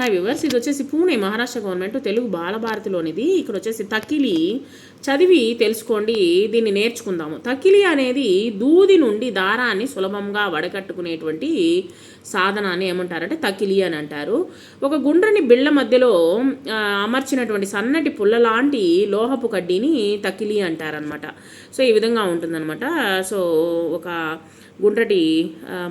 Hi viewers ఇది వచ్చేసి Pune Maharashtra government Telugu బాలభారతిలోనిది. ఇక్కడ వచ్చేసి తకిలి చదివి తెలుసుకోండి దీన్ని నేర్చుకుందాము. తకిలి అనేది దూది నుండి దారాన్ని సులభంగా వడకట్టుకునేటువంటి సాధనాన్ని ఏమంటారంటే తకిలి అని అంటారు. ఒక గుండ్రని బిళ్ళ మధ్యలో అమర్చినటువంటి సన్నటి పుల్ల లాంటి లోహపు కడ్డీని తకిలి అంటారనమాట సో ఈ విధంగా ఉంటుందన్నమాట. సో ఒక గుండ్రటి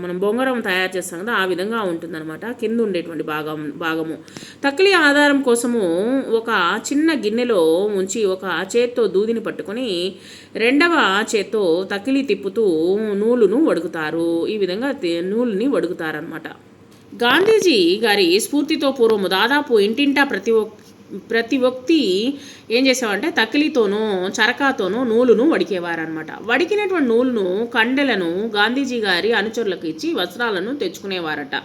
మనం బొంగరం తయారు చేస్తాం కదా ఆ విధంగా ఉంటుందన్నమాట. కింద ఉండేటువంటి భాగం భాగము. తక్కిలి ఆధారం కోసము ఒక చిన్న గిన్నెలో ఉంచి ఒక చేత్తో దూదిని పట్టుకొని రెండవ చేత్తో తకిలి తిప్పుతూ నూలును వడుకుతారు ఈ విధంగా నూలుని వడుకుతారనమాట గాంధీజీ గారి స్ఫూర్తితో పూర్వము దాదాపు ఇంటింటా ప్రతి ఒక్క ప్రతి వ్యక్తి ఏం చేసేవారంటే తకిలితోనూ చరకాతోనూ నూలును వడికేవారనమాట వడికినటువంటి నూలును కండెలను గాంధీజీ గారి అనుచరులకు ఇచ్చి వస్త్రాలను తెచ్చుకునేవారట.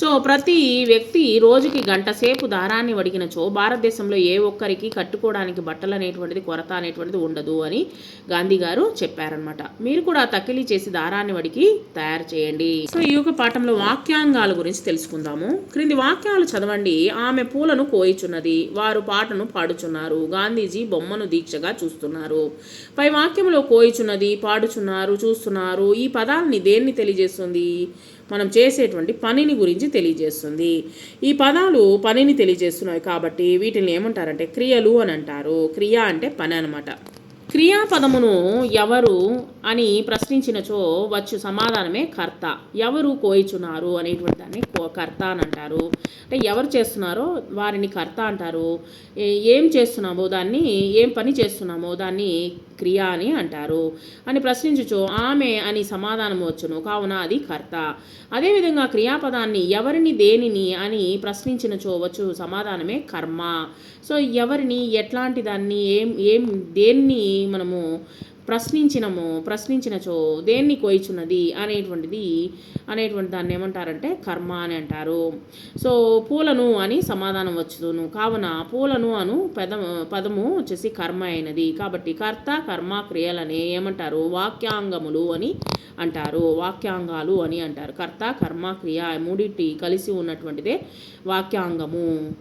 సో ప్రతి వ్యక్తి రోజుకి గంట సేపు దారాన్ని వడికినచో భారతదేశంలో ఏ ఒక్కరికి కట్టుకోవడానికి బట్టలు అనేటువంటిది కొరత అనేటువంటిది ఉండదు అని గాంధీ గారు చెప్పారనమాట మీరు కూడా తకిలీ చేసి దారాన్ని వడికి తయారు చేయండి. సో ఈ యొక్క పాఠంలో వాక్యాంగాల గురించి తెలుసుకుందాము. క్రింది వాక్యాలు చదవండి. ఆమె పూలను కోయిచున్నది. వారు పాటను పాడుచున్నారు. గాంధీజీ బొమ్మను దీక్షగా చూస్తున్నారు. పై వాక్యంలో కోయిచున్నది పాడుచున్నారు చూస్తున్నారు. ఈ పదాలని దేన్ని తెలియజేస్తుంది? మనం చేసేటువంటి పనిని గురించి తెలియజేస్తుంది. ఈ పదాలు పనిని తెలియజేస్తున్నాయి కాబట్టి వీటిని ఏమంటారంటే క్రియలు అని అంటారు. క్రియ అంటే పని అనమాట క్రియాపదమును ఎవరు అని ప్రశ్నించినచో వచ్చు సమాధానమే కర్త. ఎవరు కోయిచున్నారు అనేటువంటి దాన్ని కో కర్త అని అంటారు. అంటే ఎవరు చేస్తున్నారో వారిని కర్త అంటారు. ఏం చేస్తున్నామో దాన్ని ఏం పని చేస్తున్నామో దాన్ని క్రియ అని అంటారు. అని ప్రశ్నించచ్చు ఆమె అని సమాధానం వచ్చును. కావున అది కర్త. అదేవిధంగా క్రియాపదాన్ని ఎవరిని దేనిని అని ప్రశ్నించినచో వచ్చు సమాధానమే కర్మ. సో ఎవరిని ఎట్లాంటి దాన్ని ఏం ఏం దేన్ని మనము ప్రశ్నించినము ప్రశ్నించినచో దేన్ని కోయిచున్నది అనేటువంటిది అనేటువంటి దాన్ని ఏమంటారంటే కర్మ అని అంటారు. సో పూలను అని సమాధానం వచ్చును. కావున పూలను అను పదము పదము వచ్చేసి కర్మ అయినది. కాబట్టి కర్త కర్మ క్రియలనే ఏమంటారు? వాక్యాంగములు అని అంటారు. వాక్యాంగాలు అని అంటారు. కర్త కర్మ క్రియ మూడింటి కలిసి ఉన్నటువంటిదే వాక్యాంగము.